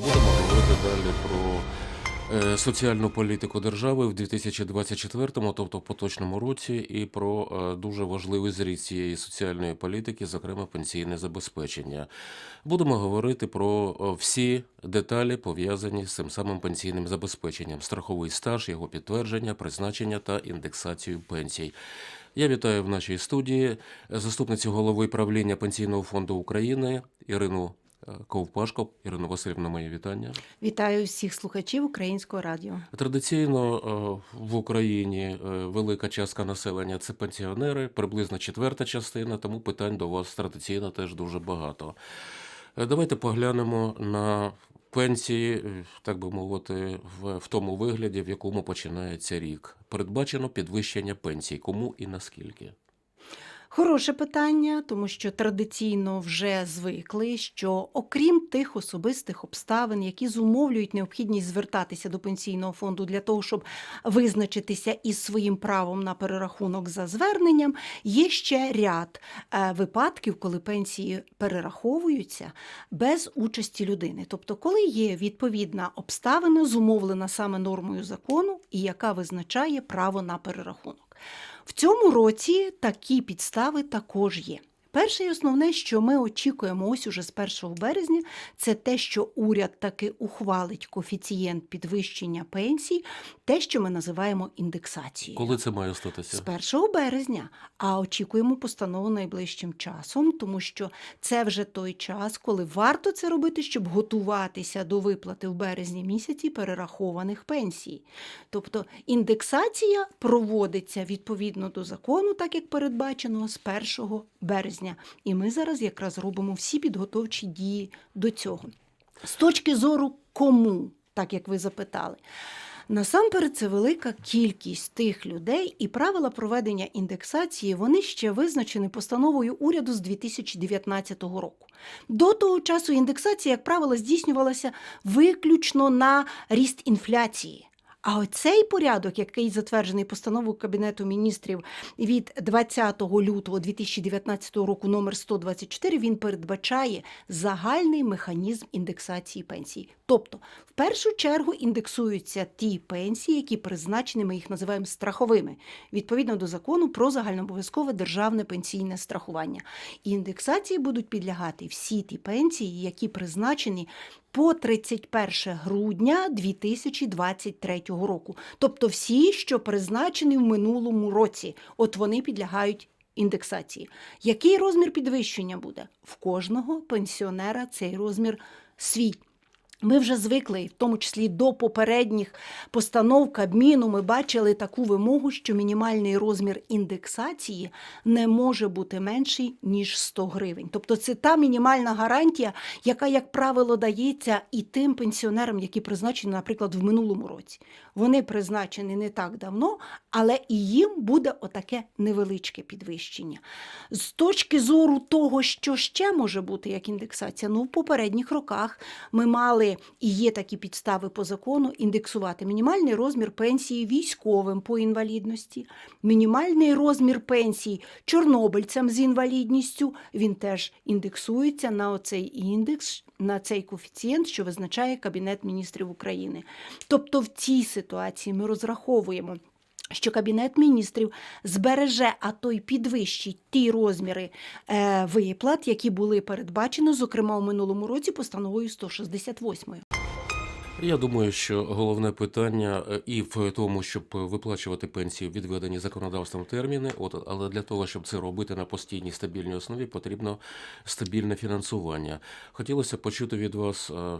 Романенко. Будемо говорити далі про е, соціальну політику держави в 2024, тобто в поточному році, і про е, дуже важливий зріст цієї соціальної політики, зокрема пенсійне забезпечення. Будемо говорити про е, всі деталі, пов'язані з цим самим пенсійним забезпеченням, страховий стаж, його підтвердження, призначення та індексацію пенсій. Я вітаю в нашій студії заступницю голови правління Пенсійного фонду України Ірину Ковпашко. Ірина Васильівна, моє вітання. Вітаю всіх слухачів українського радіо. Традиційно е, в Україні е, велика частка населення це пенсіонери, приблизно четверта частина, тому питань до вас традиційно теж дуже багато. Е, Давайте поглянемо на пенсії, так би мовити, в, в тому вигляді, в якому починається рік. Передбачено підвищення пенсій. Кому і наскільки? Хороше питання, тому що традиційно вже звикли, що окрім тих особистих обставин, які зумовлюють необхідність звертатися до пенсійного фонду для того, щоб визначитися із своїм правом на перерахунок за зверненням, є ще ряд е, випадків, коли пенсії перераховуються без участі людини. Тобто, коли є відповідна обставина, зумовлена саме нормою закону, і яка визначає право на перерахунок. В цьому році такі підстави також є. Перше і основне, що ми очікуємо ось уже з 1 березня, це те, що уряд таки ухвалить коефіцієнт підвищення пенсій, те, що ми називаємо індексацією. Коли це має статися? З 1 березня, а очікуємо постанову найближчим часом, тому що це вже той час, коли варто це робити, щоб готуватися до виплати в березні місяці перерахованих пенсій. Тобто індексація проводиться відповідно до закону, так як передбачено, з 1 березня. І ми зараз якраз робимо всі підготовчі дії до цього. З точки зору кому, так як ви запитали. Насамперед, це велика кількість тих людей, і правила проведення індексації вони ще визначені постановою уряду з 2019 року. До того часу індексація, як правило, здійснювалася виключно на ріст інфляції. А оцей порядок, який затверджений постановою Кабінету міністрів від 20 лютого 2019 року номер 124, він передбачає загальний механізм індексації пенсій. Тобто, в першу чергу індексуються ті пенсії, які призначені, ми їх називаємо страховими, відповідно до закону про загальнообов'язкове державне пенсійне страхування. І індексації будуть підлягати всі ті пенсії, які призначені по 31 грудня 2023 року. Тобто всі, що призначені в минулому році, от вони підлягають індексації. Який розмір підвищення буде? В кожного пенсіонера цей розмір свій. Ми вже звикли, в тому числі до попередніх постанов Кабміну, ми бачили таку вимогу, що мінімальний розмір індексації не може бути менший, ніж 100 гривень. Тобто це та мінімальна гарантія, яка, як правило, дається і тим пенсіонерам, які призначені, наприклад, в минулому році. Вони призначені не так давно, але і їм буде отаке невеличке підвищення. З точки зору того, що ще може бути як індексація, ну в попередніх роках ми мали і є такі підстави по закону індексувати мінімальний розмір пенсії військовим по інвалідності, мінімальний розмір пенсії чорнобильцям з інвалідністю. Він теж індексується на оцей індекс, на цей коефіцієнт, що визначає Кабінет міністрів України. Тобто в цій ситуації ми розраховуємо. Що Кабінет міністрів збереже, а то й підвищить ті розміри е, виплат, які були передбачені, зокрема у минулому році, постановою 168. Я думаю, що головне питання е, і в тому, щоб виплачувати пенсії відведені законодавством терміни. От але для того, щоб це робити на постійній стабільній основі, потрібно стабільне фінансування. Хотілося почути від вас е,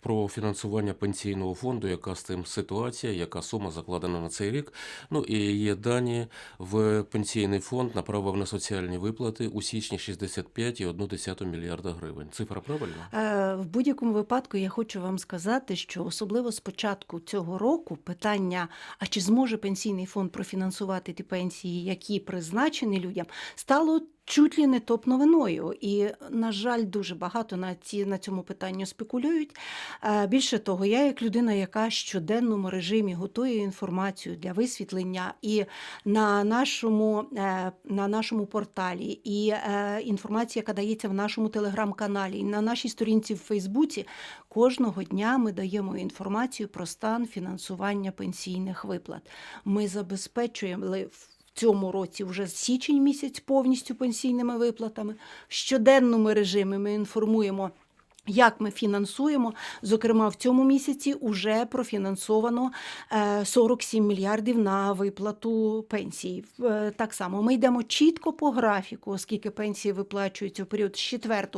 про фінансування пенсійного фонду, яка з цим ситуація, яка сума закладена на цей рік. Ну і є дані в пенсійний фонд направив на соціальні виплати у січні 65,1 мільярда гривень. Цифра правильна? Е, В будь-якому випадку я хочу вам сказати, що особливо з початку цього року питання, а чи зможе пенсійний фонд профінансувати ті пенсії, які призначені людям, стало чуть ли не топ-новиною. І, на жаль, дуже багато на, ці, на цьому питанні спекулюють. Е, Більше того, я як людина, яка щоденному режимі готує інформацію для висвітлення і на нашому, е, на нашому порталі, і е, інформація, яка дається в нашому телеграм-каналі, і на нашій сторінці в Фейсбуці, кожного дня ми даємо інформацію про стан фінансування пенсійних виплат. Ми забезпечуємо цьому році вже січень місяць повністю пенсійними виплатами. В щоденному режимі ми інформуємо. Як ми фінансуємо, зокрема в цьому місяці вже профінансовано е, 47 мільярдів на виплату пенсій. Е, Так само ми йдемо чітко по графіку, оскільки пенсії виплачуються в період з 4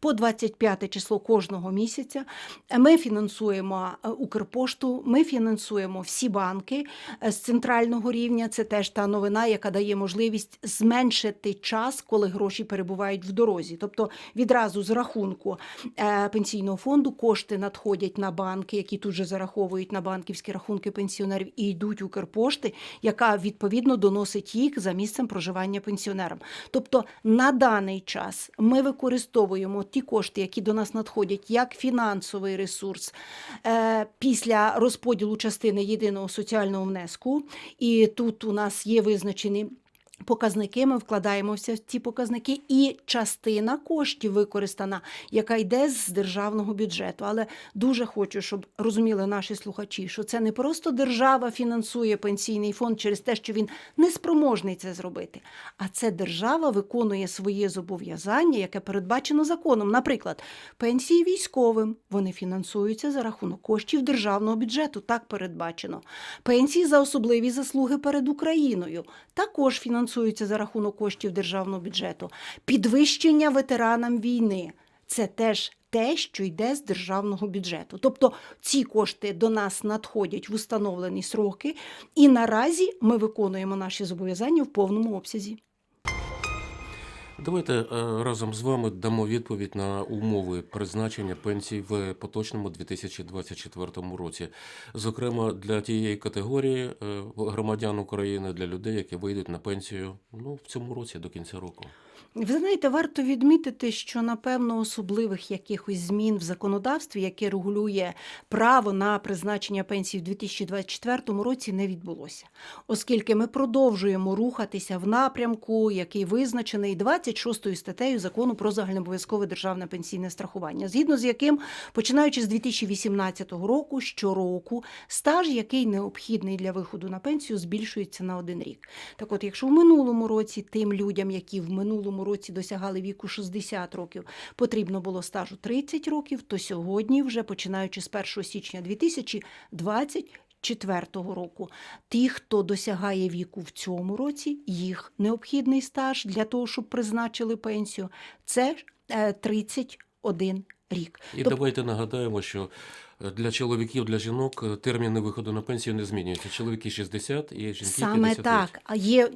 по 25 число кожного місяця. Е, Ми фінансуємо е, Укрпошту, ми фінансуємо всі банки е, з центрального рівня. Це теж та новина, яка дає можливість зменшити час, коли гроші перебувають в дорозі. Тобто відразу з рахунку е, пенсійного фонду кошти надходять на банки, які тут же зараховують на банківські рахунки пенсіонерів і йдуть Укрпошти, яка відповідно доносить їх за місцем проживання пенсіонерам. Тобто на даний час ми використовуємо ті кошти, які до нас надходять, як фінансовий ресурс е, після розподілу частини єдиного соціального внеску. І тут у нас є визначені. Показники ми вкладаємося в ці показники, і частина коштів використана, яка йде з державного бюджету. Але дуже хочу, щоб розуміли наші слухачі, що це не просто держава фінансує пенсійний фонд через те, що він не спроможний це зробити, а це держава виконує своє зобов'язання, яке передбачено законом. Наприклад, пенсії військовим вони фінансуються за рахунок коштів державного бюджету. Так передбачено. Пенсії за особливі заслуги перед Україною також фінансуються за рахунок коштів державного бюджету. Підвищення ветеранам війни це теж те, що йде з державного бюджету. Тобто ці кошти до нас надходять в установлені сроки, і наразі ми виконуємо наші зобов'язання в повному обсязі. Давайте е, разом з вами дамо відповідь на умови призначення пенсій в поточному 2024 році. Зокрема, для тієї категорії е, громадян України, для людей, які вийдуть на пенсію ну, в цьому році до кінця року. Ви знаєте, варто відмітити, що напевно особливих якихось змін в законодавстві, яке регулює право на призначення пенсії в 2024 році, не відбулося, оскільки ми продовжуємо рухатися в напрямку, який визначений 26 статтею закону про загальнообов'язкове державне пенсійне страхування, згідно з яким, починаючи з 2018 року, щороку стаж, який необхідний для виходу на пенсію, збільшується на один рік. Так, от, якщо в минулому році тим людям, які в минулому році досягали віку 60 років, потрібно було стажу 30 років, то сьогодні, вже починаючи з 1 січня 2024 року, ті, хто досягає віку в цьому році, їх необхідний стаж для того, щоб призначили пенсію, це е, 31 рік. І давайте нагадаємо, що е, для чоловіків, для жінок е, терміни виходу на пенсію не змінюються. Чоловіки 60 і жінки Саме 55. так. А є.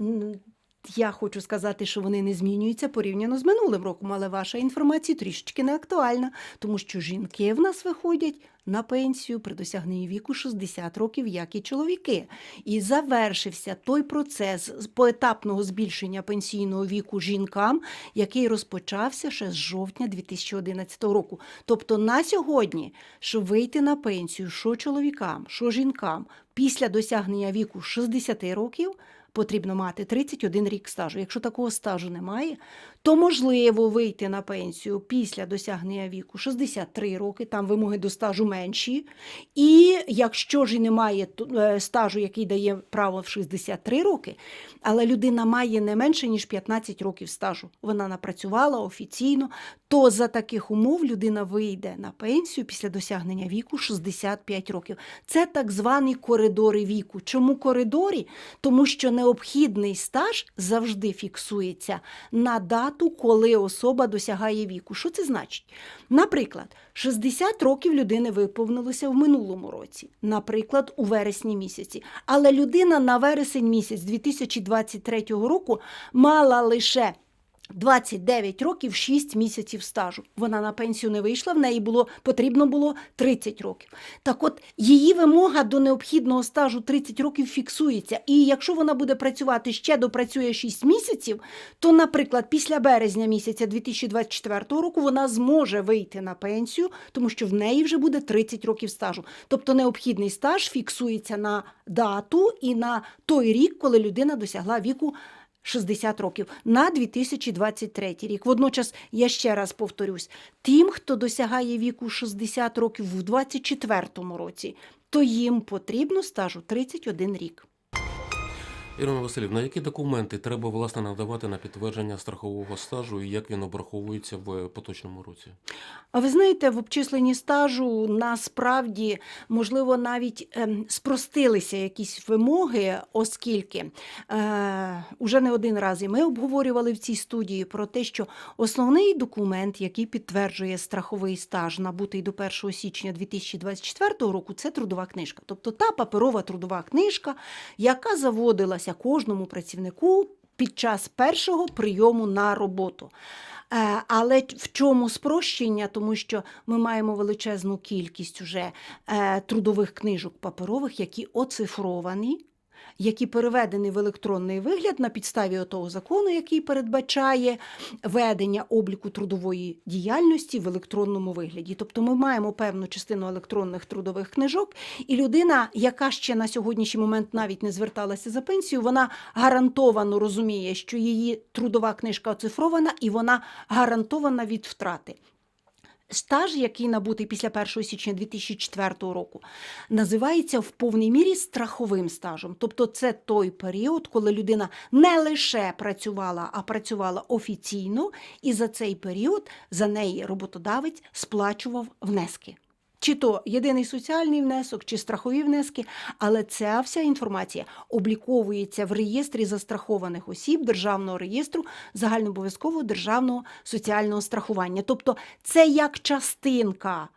Я хочу сказати, що вони не змінюються порівняно з минулим роком, але ваша інформація трішечки не актуальна, тому що жінки в нас виходять на пенсію при досягненні віку 60 років, як і чоловіки. І завершився той процес поетапного збільшення пенсійного віку жінкам, який розпочався ще з жовтня 2011 року. Тобто на сьогодні, щоб вийти на пенсію, що чоловікам, що жінкам, після досягнення віку 60 років потрібно мати 31 рік стажу. Якщо такого стажу немає, то можливо вийти на пенсію після досягнення віку 63 роки, там вимоги до стажу менші. І якщо ж і немає е, стажу, який дає право в 63 роки, але людина має не менше, ніж 15 років стажу, вона напрацювала офіційно, то за таких умов людина вийде на пенсію після досягнення віку 65 років. Це так звані коридори віку. Чому коридорі? Тому що необхідний стаж завжди фіксується на дату, коли особа досягає віку. Що це значить? Наприклад, 60 років людини виповнилося в минулому році, наприклад, у вересні місяці. Але людина на вересень місяць 2023 року мала лише 29 років 6 місяців стажу. Вона на пенсію не вийшла, в неї було потрібно було 30 років. Так от її вимога до необхідного стажу 30 років фіксується. І якщо вона буде працювати ще допрацює 6 місяців, то, наприклад, після березня місяця 2024 року вона зможе вийти на пенсію, тому що в неї вже буде 30 років стажу. Тобто необхідний стаж фіксується на дату і на той рік, коли людина досягла віку 60 років на 2023 рік. Водночас, я ще раз повторюсь, тим, хто досягає віку 60 років в 2024 році, то їм потрібно стажу 31 рік. Ірина Васильівна, які документи треба власне надавати на підтвердження страхового стажу і як він обраховується в поточному році? А ви знаєте, в обчисленні стажу насправді можливо навіть ем, спростилися якісь вимоги, оскільки е, уже не один раз і ми обговорювали в цій студії про те, що основний документ, який підтверджує страховий стаж, набутий до 1 січня 2024 року, це трудова книжка. Тобто та паперова трудова книжка, яка заводилася кожному працівнику під час першого прийому на роботу. Е, Але в чому спрощення? Тому що ми маємо величезну кількість уже е, трудових книжок паперових, які оцифровані, які переведені в електронний вигляд на підставі того закону, який передбачає ведення обліку трудової діяльності в електронному вигляді. Тобто ми маємо певну частину електронних трудових книжок, і людина, яка ще на сьогоднішній момент навіть не зверталася за пенсію, вона гарантовано розуміє, що її трудова книжка оцифрована і вона гарантована від втрати. Стаж, який набутий після 1 січня 2004 року, називається в повній мірі страховим стажем. Тобто це той період, коли людина не лише працювала, а працювала офіційно, і за цей період за неї роботодавець сплачував внески. Чи то єдиний соціальний внесок, чи страхові внески, але ця вся інформація обліковується в реєстрі застрахованих осіб Державного реєстру загальнообов'язкового державного соціального страхування. Тобто це як частинка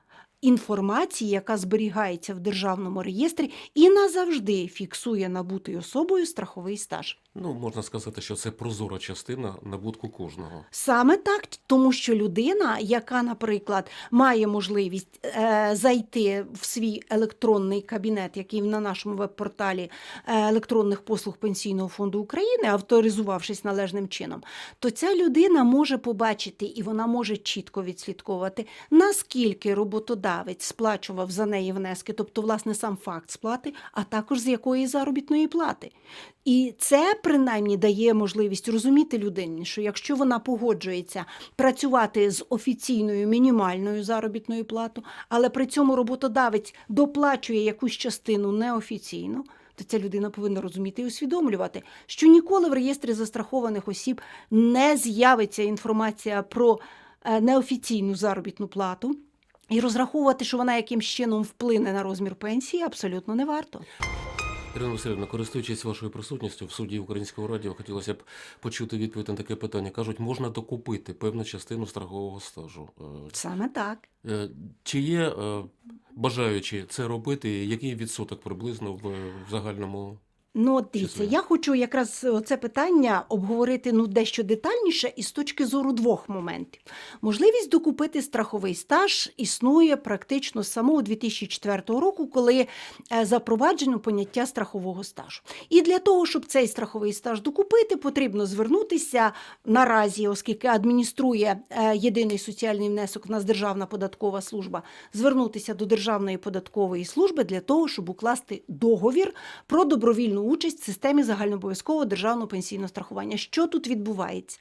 інформації, яка зберігається в державному реєстрі і назавжди фіксує набутий особою страховий стаж. Ну, можна сказати, що це прозора частина набутку кожного. Саме так, тому що людина, яка, наприклад, має можливість е, зайти в свій електронний кабінет, який на нашому веб-порталі е, електронних послуг Пенсійного фонду України, авторизувавшись належним чином, то ця людина може побачити і вона може чітко відслідковувати, наскільки роботодавець сплачував за неї внески, тобто, власне, сам факт сплати, а також з якої заробітної плати. І це принаймні дає можливість розуміти людині, що якщо вона погоджується працювати з офіційною мінімальною заробітною платою, але при цьому роботодавець доплачує якусь частину неофіційно, то ця людина повинна розуміти і усвідомлювати, що ніколи в реєстрі застрахованих осіб не з'явиться інформація про е, неофіційну заробітну плату. І розраховувати, що вона якимсь чином вплине на розмір пенсії, абсолютно не варто. Ірина Васильівна, користуючись вашою присутністю в суді Українського радіо, хотілося б почути відповідь на таке питання. Кажуть, можна докупити певну частину страхового стажу. Е, Саме так. е, Чи є е, бажаючі це робити? Який відсоток приблизно в, в загальному? Ну, от дивіться, я хочу якраз це питання обговорити ну дещо детальніше і з точки зору двох моментів. Можливість докупити страховий стаж існує практично з самого 2004 року, коли е, запроваджено поняття страхового стажу. І для того, щоб цей страховий стаж докупити, потрібно звернутися наразі, оскільки адмініструє е, єдиний соціальний внесок в нас Державна податкова служба, звернутися до Державної податкової служби для того, щоб укласти договір про добровільну участь в системі загальнообов'язкового державного пенсійного страхування. Що тут відбувається?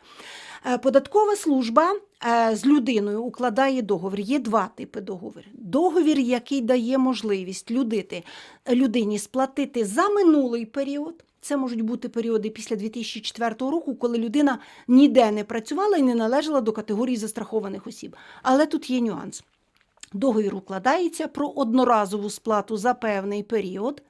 Е, Податкова служба е, з людиною укладає договір. Є два типи договорів. Договір, який дає можливість людити, людині сплатити за минулий період. Це можуть бути періоди після 2004 року, коли людина ніде не працювала і не належала до категорії застрахованих осіб. Але тут є нюанс. Договір укладається про одноразову сплату за певний період.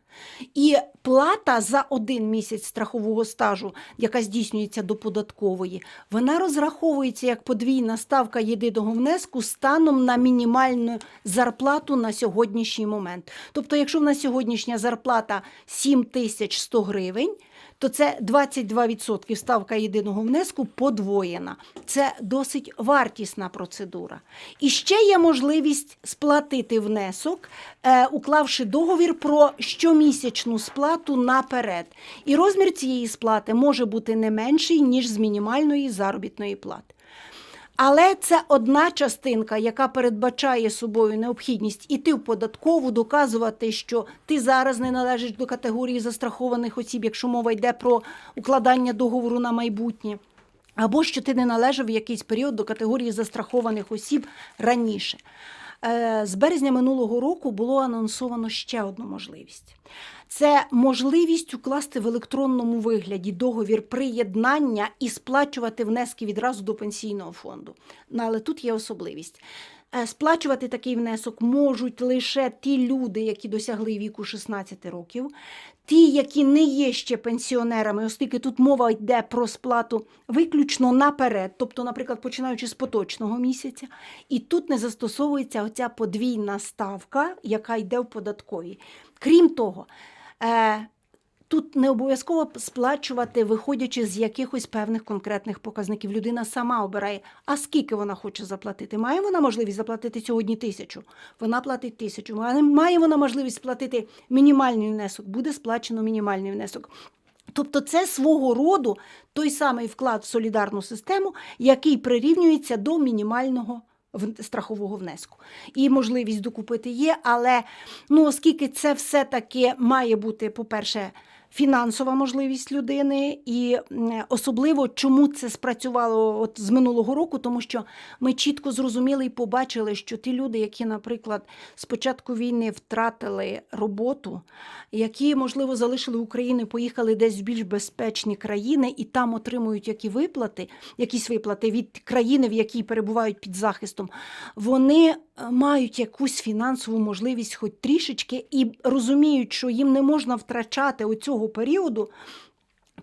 І плата за один місяць страхового стажу, яка здійснюється до податкової, вона розраховується як подвійна ставка єдиного внеску станом на мінімальну зарплату на сьогоднішній момент. Тобто, якщо в нас сьогоднішня зарплата 7100 гривень, то це 22% ставка єдиного внеску подвоєна. Це досить вартісна процедура. І ще є можливість сплатити внесок, е, уклавши договір про щомісячну сплату наперед. І розмір цієї сплати може бути не менший, ніж з мінімальної заробітної плати. Але це одна частинка, яка передбачає собою необхідність іти в податкову, доказувати, що ти зараз не належиш до категорії застрахованих осіб, якщо мова йде про укладання договору на майбутнє. Або що ти не належав в якийсь період до категорії застрахованих осіб раніше. Е, З березня минулого року було анонсовано ще одну можливість. Це можливість укласти в електронному вигляді договір приєднання і сплачувати внески відразу до пенсійного фонду. Ну, але тут є особливість. Е, Сплачувати такий внесок можуть лише ті люди, які досягли віку 16 років, ті, які не є ще пенсіонерами, оскільки тут мова йде про сплату виключно наперед, тобто, наприклад, починаючи з поточного місяця, і тут не застосовується оця подвійна ставка, яка йде в податковій. Крім того, е, Тут не обов'язково сплачувати, виходячи з якихось певних конкретних показників. Людина сама обирає, а скільки вона хоче заплатити. Має вона можливість заплатити сьогодні тисячу? Вона платить тисячу. Має- вона можливість сплатити мінімальний внесок, буде сплачено мінімальний внесок. Тобто це свого роду той самий вклад в солідарну систему, який прирівнюється до мінімального страхового внеску. І можливість докупити є, але ну, оскільки це все-таки має бути, по-перше, фінансова можливість людини, і особливо чому це спрацювало от з минулого року, тому що ми чітко зрозуміли і побачили, що ті люди, які, наприклад, з початку війни втратили роботу, які, можливо, залишили Україну, поїхали десь в більш безпечні країни і там отримують які виплати, якісь виплати від країни, в якій перебувають під захистом, вони е, мають якусь фінансову можливість, хоч трішечки, і розуміють, що їм не можна втрачати оцього періоду.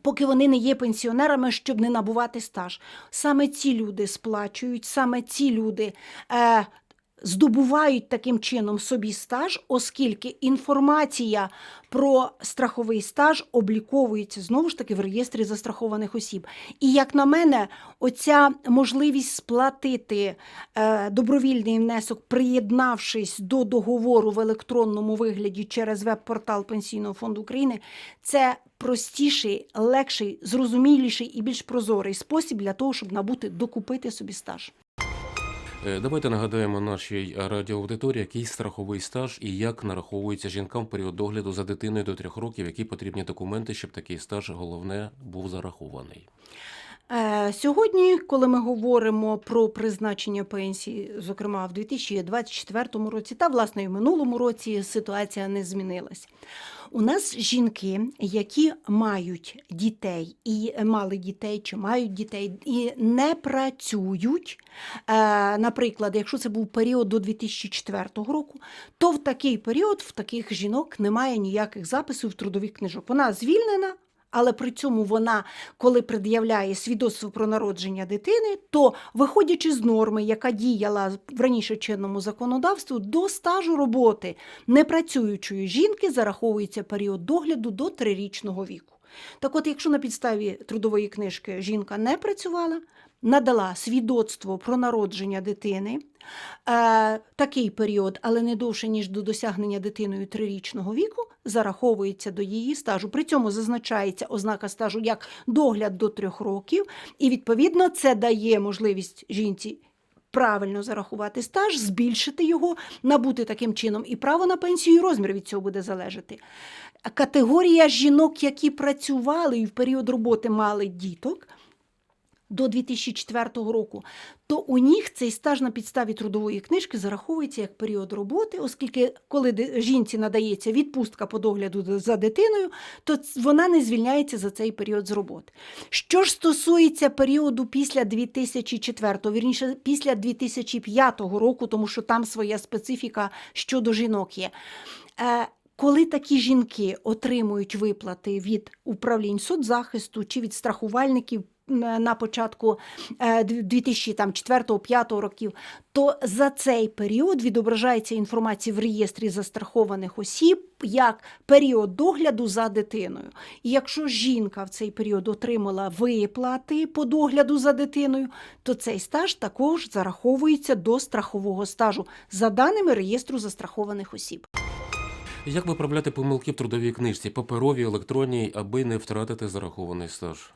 Поки вони не є пенсіонерами, щоб не набувати стаж. Саме ці люди сплачують, саме ці люди е, здобувають таким чином собі стаж, оскільки інформація про страховий стаж обліковується знову ж таки в реєстрі застрахованих осіб. І як на мене, оця можливість сплатити е, добровільний внесок, приєднавшись до договору в електронному вигляді через веб-портал Пенсійного фонду України, це простіший, легший, зрозуміліший і більш прозорий спосіб для того, щоб набути докупити собі стаж. Е, Давайте нагадаємо нашій радіоаудиторії, який страховий стаж і як нараховується жінкам в період догляду за дитиною до трьох років, які потрібні документи, щоб такий стаж головне був зарахований. Е, Сьогодні, коли ми говоримо про призначення пенсії, зокрема в 2024 році та власне і в минулому році ситуація не змінилась. У нас жінки, які мають дітей і мали дітей, чи мають дітей, і не працюють. Е, Наприклад, якщо це був період до 2004 року, то в такий період в таких жінок немає ніяких записів в трудових книжок. Вона звільнена. Але при цьому вона, коли пред'являє свідоцтво про народження дитини, то виходячи з норми, яка діяла в раніше чинному законодавству, до стажу роботи непрацюючої жінки зараховується період догляду до трирічного віку. Так от, якщо на підставі трудової книжки жінка не працювала, надала свідоцтво про народження дитини, е, такий період, але не довше, ніж до досягнення дитиною трирічного віку, зараховується до її стажу. При цьому зазначається ознака стажу як догляд до трьох років, і відповідно це дає можливість жінці. Правильно зарахувати стаж, збільшити його, набути таким чином і право на пенсію, і розмір від цього буде залежати. Категорія жінок, які працювали і в період роботи мали діток, до 2004 року, то у них цей стаж на підставі трудової книжки зараховується як період роботи, оскільки коли жінці надається відпустка по догляду за дитиною, то вона не звільняється за цей період з роботи. Що ж стосується періоду після 2004, вірніше після 2005 року, тому що там своя специфіка щодо жінок є. Е, коли такі жінки отримують виплати від управлінь соцзахисту чи від страхувальників на початку 2004-2005 років, то за цей період відображається інформація в реєстрі застрахованих осіб як період догляду за дитиною. І якщо жінка в цей період отримала виплати по догляду за дитиною, то цей стаж також зараховується до страхового стажу за даними реєстру застрахованих осіб. Як виправляти помилки в трудовій книжці, паперовій, електронній, аби не втратити зарахований стаж?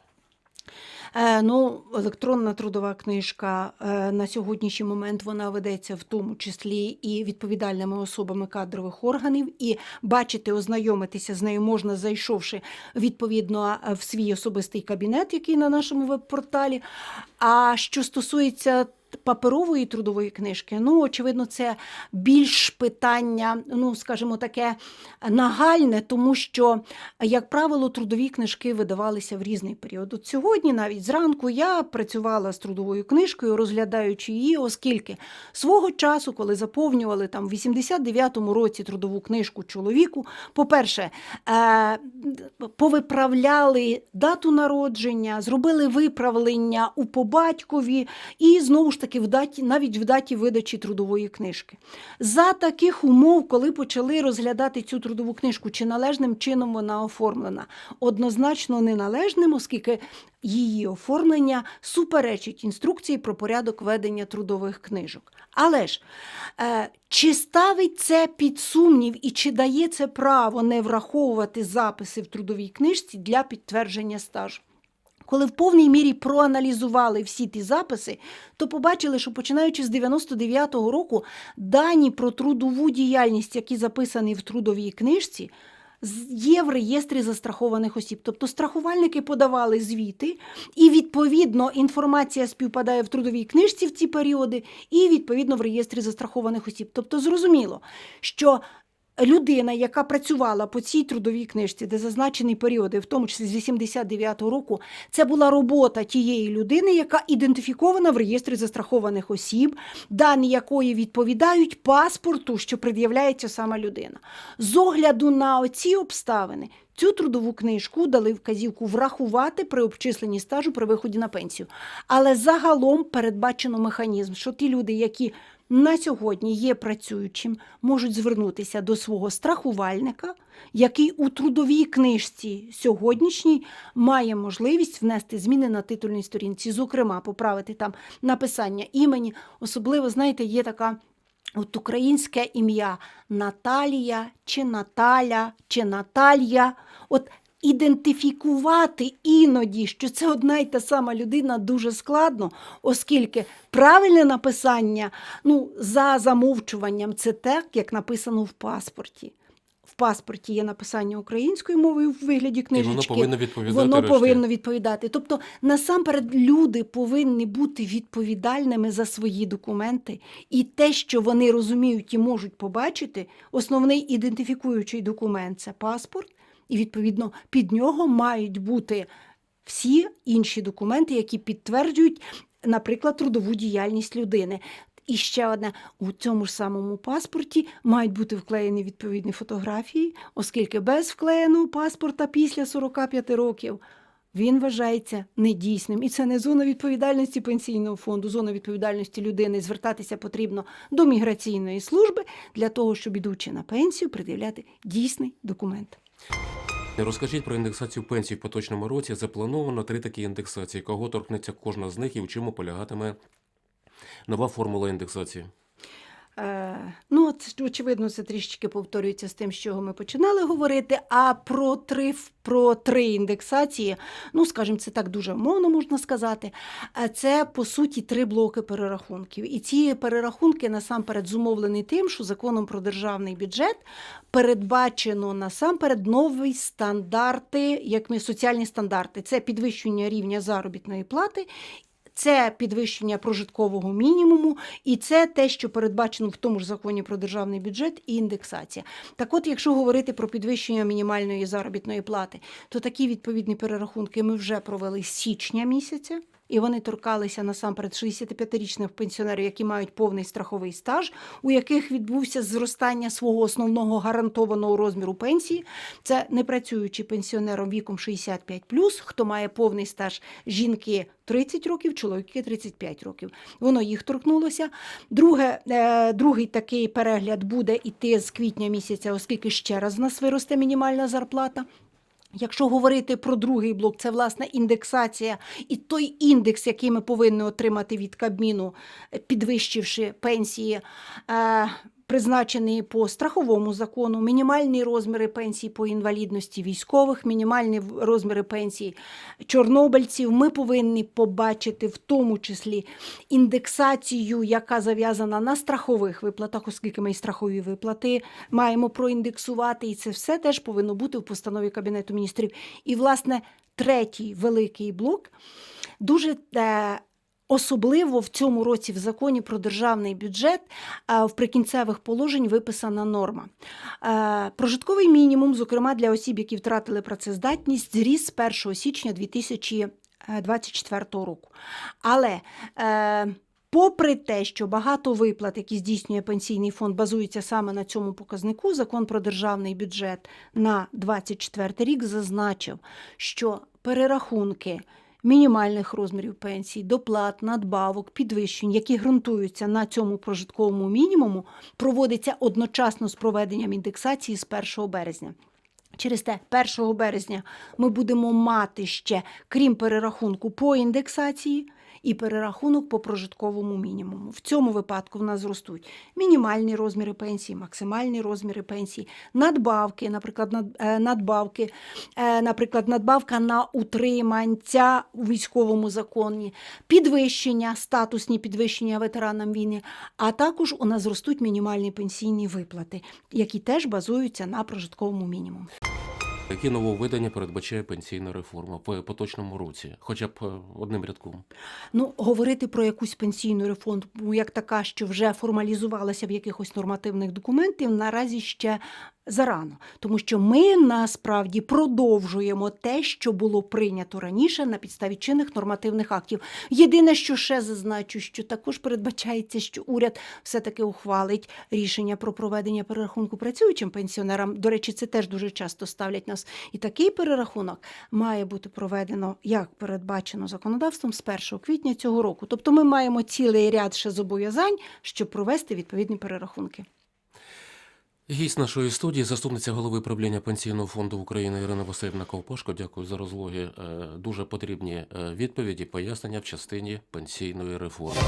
Е, ну, електронна трудова книжка е, на сьогоднішній момент вона ведеться в тому числі і відповідальними особами кадрових органів, і бачити, ознайомитися з нею можна, зайшовши відповідно е, в свій особистий кабінет, який на нашому веб-порталі. А що стосується паперової трудової книжки, ну очевидно, це більш питання, ну скажімо таке, нагальне, тому що, як правило, трудові книжки видавалися в різний період. От сьогодні, навіть зранку, я працювала з трудовою книжкою, розглядаючи її, оскільки свого часу, коли заповнювали там в 89-му році трудову книжку чоловіку, по-перше, е- повиправляли дату народження, зробили виправлення у побатькові і знову ж таки в даті, навіть в даті видачі трудової книжки. За таких умов, коли почали розглядати цю трудову книжку, чи належним чином вона оформлена, однозначно неналежним, оскільки її оформлення суперечить інструкції про порядок ведення трудових книжок. Але ж е, чи ставить це під сумнів і чи дає це право не враховувати записи в трудовій книжці для підтвердження стажу? Коли в повній мірі проаналізували всі ті записи, то побачили, що починаючи з 99-го року дані про трудову діяльність, які записані в трудовій книжці, є в реєстрі застрахованих осіб. Тобто страхувальники подавали звіти, і відповідно інформація співпадає в трудовій книжці в ці періоди, і відповідно в реєстрі застрахованих осіб. Тобто зрозуміло, що людина, яка працювала по цій трудовій книжці, де зазначені періоди, в тому числі з 89-го року, це була робота тієї людини, яка ідентифікована в реєстрі застрахованих осіб, дані якої відповідають паспорту, що пред'являється сама людина. З огляду на оці обставини. Цю трудову книжку дали вказівку врахувати при обчисленні стажу при виході на пенсію. Але загалом передбачено механізм, що ті люди, які на сьогодні є працюючим, можуть звернутися до свого страхувальника, який у трудовій книжці сьогоднішній має можливість внести зміни на титульній сторінці, зокрема, поправити там написання імені. Особливо, знаєте, є така. От українське ім'я Наталія чи Наталя чи Наталія. От ідентифікувати іноді, що це одна й та сама людина дуже складно, оскільки правильне написання ну, за замовчуванням це так, як написано в паспорті. В паспорті є написання українською мовою в вигляді І воно повинно відповідати Воно решті. повинно відповідати. Тобто, насамперед, люди повинні бути відповідальними за свої документи, і те, що вони розуміють і можуть побачити, основний ідентифікуючий документ це паспорт, і відповідно під нього мають бути всі інші документи, які підтверджують, наприклад, трудову діяльність людини. І ще одне у цьому ж самому паспорті мають бути вклеєні відповідні фотографії, оскільки без вклеєного паспорта після 45 років він вважається недійсним. І це не зона відповідальності пенсійного фонду, зона відповідальності людини. Звертатися потрібно до міграційної служби для того, щоб ідучи на пенсію, пред'являти дійсний документ. Розкажіть про індексацію пенсій в поточному році. Заплановано три такі індексації. Кого торкнеться кожна з них і в чому полягатиме нова формула індексації? Е, ну, очевидно, це трішечки повторюється з тим, з чого ми починали говорити. А про три, про три індексації, ну, скажімо, це так дуже мовно можна сказати. е, Це по суті три блоки перерахунків. І ці перерахунки насамперед зумовлені тим, що законом про державний бюджет передбачено насамперед нові стандарти, як ми соціальні стандарти. Це підвищення рівня заробітної плати. Це підвищення прожиткового мінімуму, і це те, що передбачено в тому ж законі про державний бюджет і індексація. Так от, якщо говорити про підвищення мінімальної заробітної плати, то такі відповідні перерахунки ми вже провели з січня місяця. І вони торкалися насамперед 65-річних пенсіонерів, які мають повний страховий стаж, у яких відбувся зростання свого основного гарантованого розміру пенсії. Це непрацюючі пенсіонером віком 65+, хто має повний стаж жінки 30 років, чоловіки 35 років. Воно їх торкнулося. Друге, е, другий такий перегляд буде іти з квітня місяця, оскільки ще раз в нас виросте мінімальна зарплата. Якщо говорити про другий блок, це власне індексація і той індекс, який ми повинні отримати від Кабміну, е, підвищивши пенсії. Е, Призначений по страховому закону, мінімальні розміри пенсій по інвалідності військових, мінімальні розміри пенсій чорнобильців. Ми повинні побачити в тому числі індексацію, яка зав'язана на страхових виплатах, оскільки ми і страхові виплати маємо проіндексувати, і це все теж повинно бути в постанові Кабінету міністрів. І, власне, третій великий блок дуже. Е, Особливо в цьому році в законі про державний бюджет е, в прикінцевих положень виписана норма. Е, Прожитковий мінімум, зокрема для осіб, які втратили працездатність, зріс з 1 січня 2024 року. Але е, Попри те, що багато виплат, які здійснює пенсійний фонд, базуються саме на цьому показнику, закон про державний бюджет на 2024 рік зазначив, що перерахунки мінімальних розмірів пенсій, доплат, надбавок, підвищень, які ґрунтуються на цьому прожитковому мінімуму, проводиться одночасно з проведенням індексації з 1 березня. Через те 1 березня ми будемо мати ще, крім перерахунку по індексації, і перерахунок по прожитковому мінімуму. В цьому випадку в нас зростуть мінімальні розміри пенсії, максимальні розміри пенсії, надбавки, наприклад, е, надбавки, е, наприклад, надбавка на утриманця у військовому законі, підвищення, статусні підвищення ветеранам війни, а також у нас зростуть мінімальні пенсійні виплати, які теж базуються на прожитковому мінімумі. Які нововведення передбачає пенсійна реформа в поточному році, хоча б е, одним рядком. Ну, говорити про якусь пенсійну реформу, як така, що вже формалізувалася в якихось нормативних документів, наразі ще зарано, тому що ми насправді продовжуємо те, що було прийнято раніше на підставі чинних нормативних актів. Єдине, що ще зазначу, що також передбачається, що уряд все-таки ухвалить рішення про проведення перерахунку працюючим пенсіонерам. До речі, це теж дуже часто ставлять нас. І такий перерахунок має бути проведено, як передбачено законодавством, з 1 квітня цього року. Тобто ми маємо цілий ряд ще зобов'язань, щоб провести відповідні перерахунки. Гість нашої студії, заступниця голови правління Пенсійного фонду України Ірина Васильівна Ковпашко. Дякую за розлоги. Е, Дуже потрібні е, відповіді, пояснення в частині пенсійної реформи.